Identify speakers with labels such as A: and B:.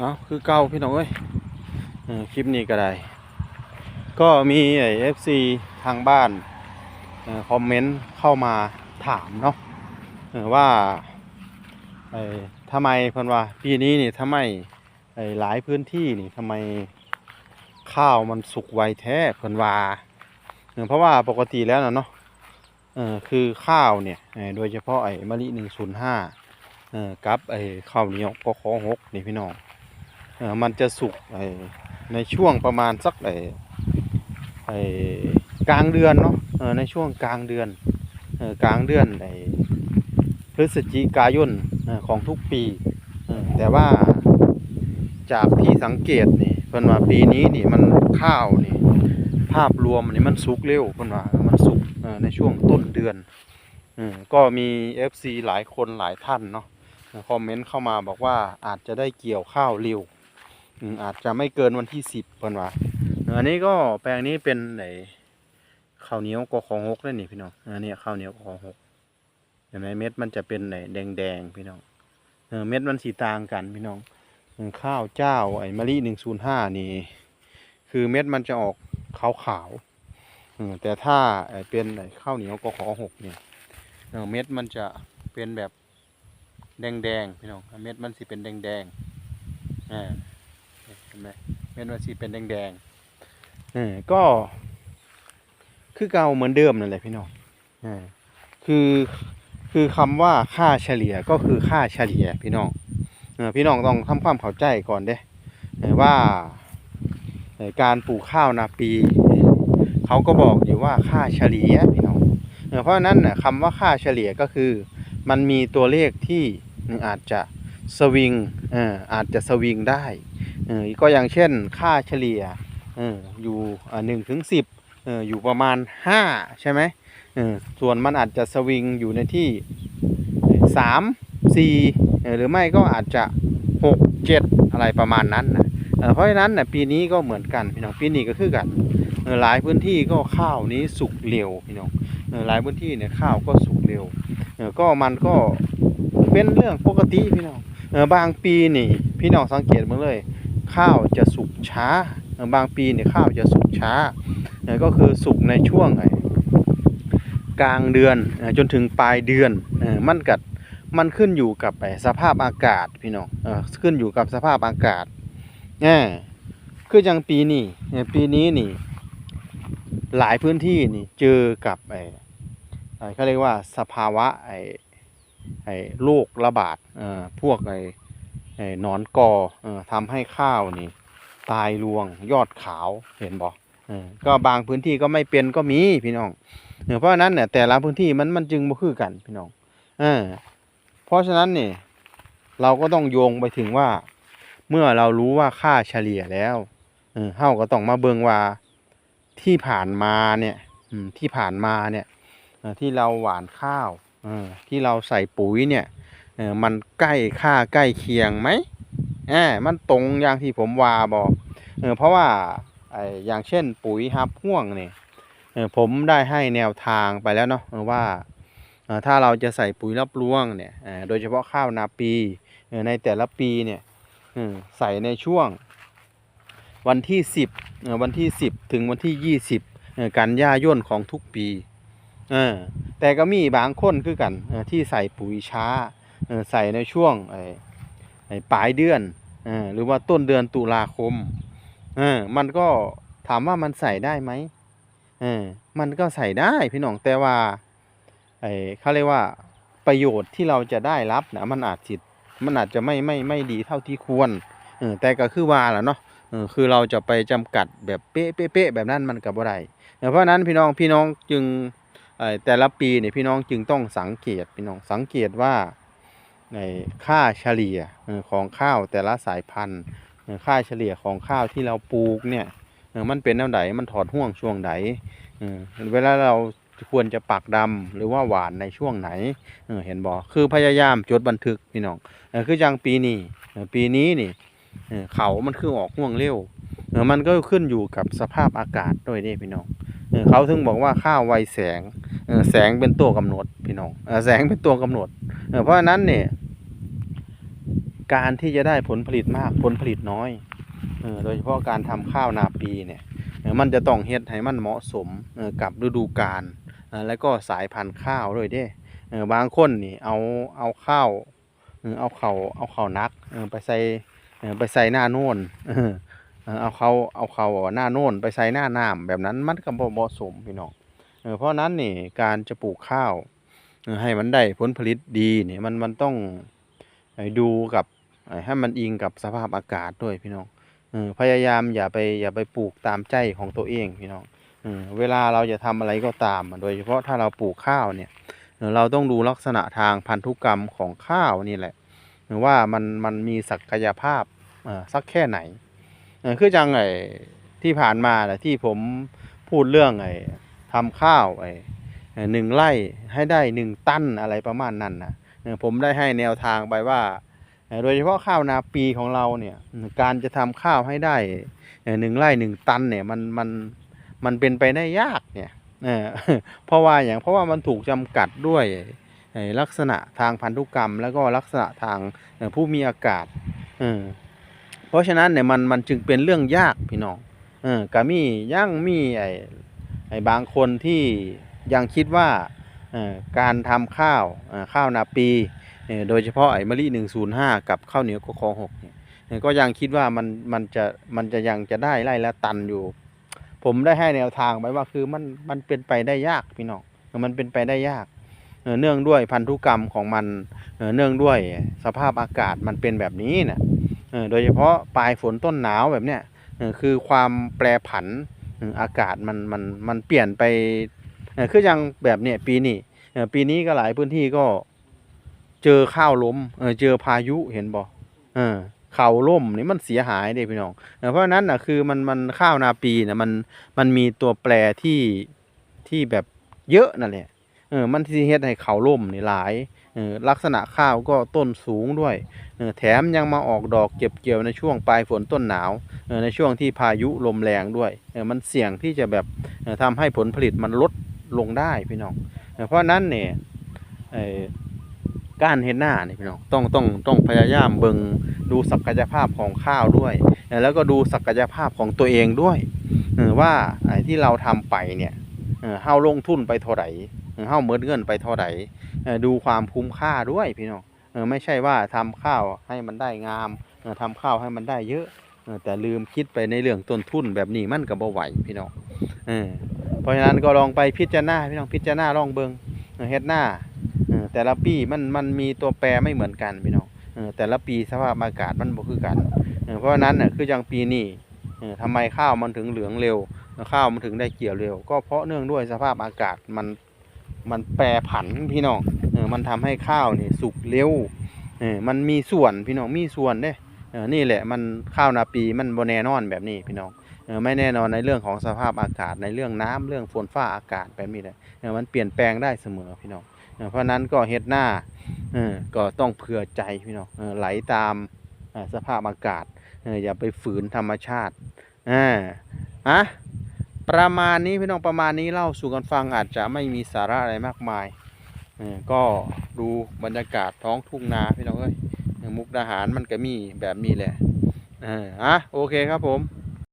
A: เอาคือเก่าพี่น้องเอ้ยอคลิปนี้ก็ได้ ก็มีไอ้เอฟซีทางบ้านอคอมเมนต์เข้ามาถามเนาะเออว่าไอ้ทำไมเพิ่นว่าปีนี้นี่ทำไมไอ้หลายพื้นที่นี่ทำไมข้าวมันสุกไวแท้เพิ่นว่าเออเพราะว่าปกติแล้วนะเนาะเออคือข้าวเนี่ยโดยเฉพาะไอ้มะลิหนึ่งศูนย์ห้าเออกับไอ้ข้าวเหนียวก็ขอหกนี่พี่น้อง มันจะสุกในช่วงประมาณสักไอ้กลางเดือนเนาะในช่วงกลางเดือนกลางเดือนไอ้พฤศจิกายนของทุกปี แต่ว่าจากที่สังเกตนี่เพิ่นว่าปีนี้นี่มันข้าวนี่ภาพรวมนี่มันสุกเร็วเพิ่นว่ามันสุกในช่วงต้นเดือนก็มี FC หลายคนหลายท่านเนาะคอมเมนต์เข้ามาบอกว่าอาจจะได้เกี่ยวข้าวเร็ว อาจจะไม่เกินวันที่10เพิ่นว่าอันนี้ก็แปลงนี้เป็นไหนข้าวเหนียวกอของหกเลยนี่พี่น้องอันนี้ข้าวเหนียวกอของหกเห็นไหมเม็ดมันจะเป็นไหนแดงแดงพี่น้องเออเม็ดมันสีต่างกันพี่น้องข้าวเจ้าไอ้มะลิหนึ่งศูนย์ห้านี่ คือเม็ดมันจะออกขาวขาวแต่ถ้าเป็นไอ้ข้าวเหนียวกอของหกเนี่ยเม็ดมันจะเป็นแบบแดงแดงพี่น้องเม็ดมันสีเป็นแดงแดงอ่า ห็นไหมเม็ดมันสีเป็นแดงแดงๆเออก็ คือเก่าเหมือนเดิมนั่นแหละพี่น้องเออคือคือคำว่าค่าเฉลี่ยก็คือค่าเฉลี่ยพี่น้องเออพี่น้องต้องทำความเข้าใจก่อนเด้ว่าการปลูกข้าวนาปีเขาก็บอกอยู่ว่าค่าเฉลี่ยพี่น้องเพราะนั้นน่ะคำว่าค่าเฉลี่ยก็คือ มันมีตัวเลขที่อาจจะสวิงอาจจะสวิงได้ ก็อย่างเช่นค่าเฉลี่ยอยู่หนึ่งถึงสิบอยู่ประมาณห้าใช่ไหมส่วนมันอาจจะสวิงอยู่ในที่สามสี่หรือไม่ก็อาจจะหกเจ็ดอะไรประมาณนั้นนะเพราะฉะนั้นนะปีนี้ก็เหมือนกันพี่น้องปีนี้ก็คือกันหลายพื้นที่ก็ข้าวนี้สุกเร็วพี่น้องหลายพื้นที่เนี่ยข้าวก็สุกเร็วก็มันก็เป็นเรื่องปกติพี่น้องบางปีนี่พี่น้องสังเกตมาเลย ข้าวจะสุกช้า บางปีเนี่ยข้าวจะสุกช้า ก็คือสุกในช่วงไกลางเดือนจนถึงปลายเดือนเอ่อมันกัดมันขึ้นอยู่กับสภาพอากาศพี่น้องขึ้นอยู่กับสภาพอากาศเออคืออย่างปีนี้ปีนี้นี่ หลายพื้นที่นี่เจอกับไอ้เขาเรียกว่าสภาวะไอ้ไอ้โรคระบาดพวกอ้ไอ้ หนอนก่อทำให้ข้าวนี่ ตายรวงยอดขาวเห็นบอกก็บางพื้นที่ก็ไม่เป็นก็มีพี่น้องเออเพราะฉะนั้นเนี่ยแต่ละพื้นที่มันมันจึงบ่คือกันพี่น้องเออเพราะฉะนั้นเนี่ยเราก็ต้องโยงไปถึงว่า เมื่อเรารู้ว่าค่าเฉลี่ยแล้วเออเฮาก็ต้องมาเบิงว่าที่ผ่านมาเนี่ยอืมที่ผ่านมาเนี่ยอที่เราหว่านข้าวเออที่เราใส่ปุ๋ยเนี่ย เออมันใกล้ค่าใกล้เคียงไหมแอบมันตรงอย่างที่ผมว่าบอกเออเพราะว่าไออย่างเช่นปุ๋ยฮับห่วงเนี่ยเออผมได้ให้แนวทางไปแล้วเนาะว่าเออถ้าเราจะใส่ปุ๋ยรับรวงเนี่ยเออโดยเฉพาะข้าวนาปีเออในแต่ละปีเนี่ยเออใส่ในช่วงวันที่สิบเออวันที่สิบถึงวันที่ยี่สิบเออกันยาย่นของทุกปีเออแต่ก็มีบางคนคือกันเออที่ใส่ปุ๋ยช้า ใส่ในช่วงไอ้ปลายเดือนอหรือว่าต้นเดือนตุลาคมอมันก็ถามว่ามันใส่ได้ไหมมันก็ใส่ได้พี่น้องแต่ว่าไอ้เขาเรียกว่าประโยชน์ที่เราจะได้รับนะมันอาจจิตมันอาจจะไม่ไม่ไม่ดีเท่าที่ควรเออแต่ก็คือว่าแหละเนาะเออคือเราจะไปจำกัดแบบเป๊ะเป๊ะแบบนั้นมันก็บ่ได้เพราะฉะนั้นพี่น้องพี่น้องจึงไอ้แต่ละปีเนี่ยพี่น้องจึงต้องสังเกตพี่น้องสังเกตว่า ในค่าเฉลี่ยของข้าวแต่ละสายพันธุ์ค่าเฉลี่ยของข้าวที่เราปลูกเนี่ยมันเป็นแนวไหนมันถอดห่วงช่วงไหนเวลาเราควรจะปักดำหรือว่าหวานในช่วงไหนเห็นบอกคือพยายามจดบันทึกพี่น้องเออคือจังปีนี้ปีนี้นี่เขามันคือออกห่วงเร็วมันก็ขึ้นอยู่กับสภาพอากาศด้วยเด้พี่น้องเขาถึงบอกว่าข้าวไวแสงแสงเป็นตัวกำหนดพี่น้องแสงเป็นตัวกำหนดเออเพราะฉะนั้นเนี่ย การที่จะได้ผลผลิตมากผลผลิตน้อยออโดยเฉพาะการทำข้าวนาปีเนี่ยมันจะต้องเฮ็ดให้มันเหมาะสมออกับฤดูกาลออแล้วก็สายพันธุ์ข้าวด้วยเด้เออบางคนนี่เอาเอาข้าวเออเอาเขาเอาเขานักออไปใส่ไปใส่หน้าโน่นเอาเขาเอาเขาหน้าโน่นไปใส่หน้าน้ำแบบนั้นมันก็บ่เหมาะสมพี่น้องเพราะนั้นนี่การจะปลูกข้าวให้มันได้ผลผลิตดีเนี่ยมันมันต้องดูกับ ให้มันอิงกับสภาพอากาศด้วยพี่น้องอพยายามอย่าไปอย่าไปปลูกตามใจของตัวเองพี่น้องเวลาเราจะทำอะไรก็ตาม โดยเฉพาะถ้าเราปลูกข้าวเนี่ยเราต้องดูลักษณะทางพันธุกรรมของข้าวนี่แหละว่ามันมันมีศักยภาพสักแค่ไหนคือจังไอ้ที่ผ่านมาแหละที่ผมพูดเรื่องไอ้ทำข้าวไอ้หนึ่งไร่ให้ได้หนึ่งตันอะไรประมาณนั้นนะผมได้ให้แนวทางไปว่า โดยเฉพาะข้าวนาปีของเราเนี่ยการจะทำข้าวให้ได้หนึ่งไร่หนึ่งตันเนี่ยมันมันมันเป็นไปได้ยากเนี่ยเพราะว่าอย่างเพราะว่ามันถูกจำกัดด้วยลักษณะทางพันธุกรรม แล้วก็ลักษณะทางผู้มีอากาศเพราะฉะนั้นเนี่ยมันมันจึงเป็นเรื่องยากพี่น้องอก็มียังมีไอ้ไอ้บางคนที่ยังคิดว่าการทำข้าวข้าวนาปี โดยเฉพาะไอ้มะลิ105กับข้าวเหนียวกค6เนี่ยก็ยังคิดว่ามันมันจะมันจะยังจะได้ไร่ละตันอยู่ ผมได้ให้แนวทางไปว่าคือมันมันเป็นไปได้ยากพี่น้องมันเป็นไปได้ยาก เนื่องด้วยพันธุกรรมของมันเนื่องด้วยสภาพอากาศมันเป็นแบบนี้นะโดยเฉพาะปลายฝนต้นหนาวแบบเนี้ยคือความแปรผันอากาศมันมันมันเปลี่ยนไปคืออย่างแบบเนี้ยปีนี้ปีนี้ก็หลายพื้นที่ก็ เจอข้าวล้มเออเจอพายุเห็นบ่เออเข่าล่มนี่มันเสียหายเด้พี่น้องเพราะฉะนั้นน่ะคือมันมันข้าวนาปีน่ะมันมันมีตัวแปรที่ที่แบบเยอะนั่นแหละเออมันที่เฮ็ดให้เข่าล่มนี่หลายเออลักษณะข้าวก็ต้นสูงด้วยเออแถมยังมาออกดอกเก็บเกี่ยวในช่วงปลายฝนต้นหนาวเออในช่วงที่พายุลมแรงด้วยเออมันเสี่ยงที่จะแบบเออทำให้ผลผลิตมันลดลงได้พี่น้อง เพราะนั้นเนี่ยเออ การเฮ็ดหน้านี่พี่น้องต้องต้องต้องพยายามเบิ่งดูศักยภาพของข้าวด้วย แล้วก็ดูศักยภาพของตัวเองด้วยว่าไอ้ที่เราทำไปเนี่ยเออเฮาลงทุนไปเท่าไหร่เออเฮาเมิดเงินไปเท่าไหร่ดูความคุ้มค่าด้วยพี่น้องไม่ใช่ว่าทำข้าวให้มันได้งามเออทำข้าวให้มันได้เยอะแต่ลืมคิดไปในเรื่องต้นทุนแบบนี้มันก็บ่ไหวพี่น้องเพราะฉะนั้นก็ลองไปพิจารณาพี่น้องพิจารณาลองเบิงเออเฮ็ดหน้า แต่ละปีมันมันมีตัวแปรไม่เหมือนกันพี่น้องแต่ละปีสภาพอากาศมันบ่คือกัน เพราะฉะนั้นน่ะคืออย่างปีนี้เออทำไมข้าวมันถึงเหลืองเร็ว ข้าวมันถึงได้เกี่ยวเร็ว ก็เพราะเนื่องด้วยสภาพอากาศมันมันแปรผันพี่น้องมันทำให้ข้าวนี่สุกเร็วมันมีส่วนพี่น้องมีส่วนเด้เออนี่แหละมันข้าวนาปีมันบ่แน่นอนแบบนี้พี่น้องไม่แน่นอนในเรื่องของสภาพอากาศในเรื่องน้ำเรื่องฝนฟ้าอากาศแบบนี้เลยมันเปลี่ยนแปลงได้เสมอพี่น้อง เพราะนั้นก็เฮ็ดหน้าก็ต้องเผื่อใจพี่น้องไหลตามสภาพอากาศอย่าไปฝืนธรรมชาติอ่าอะประมาณนี้พี่น้องประมาณนี้เล่าสู่กันฟังอาจจะไม่มีสาระอะไรมากมายก็ดูบรรยากาศท้องทุ่งนาพี่น้องเอ้ยมุกดาหารมันก็มีแบบนี้แหละอะโอเคครับผม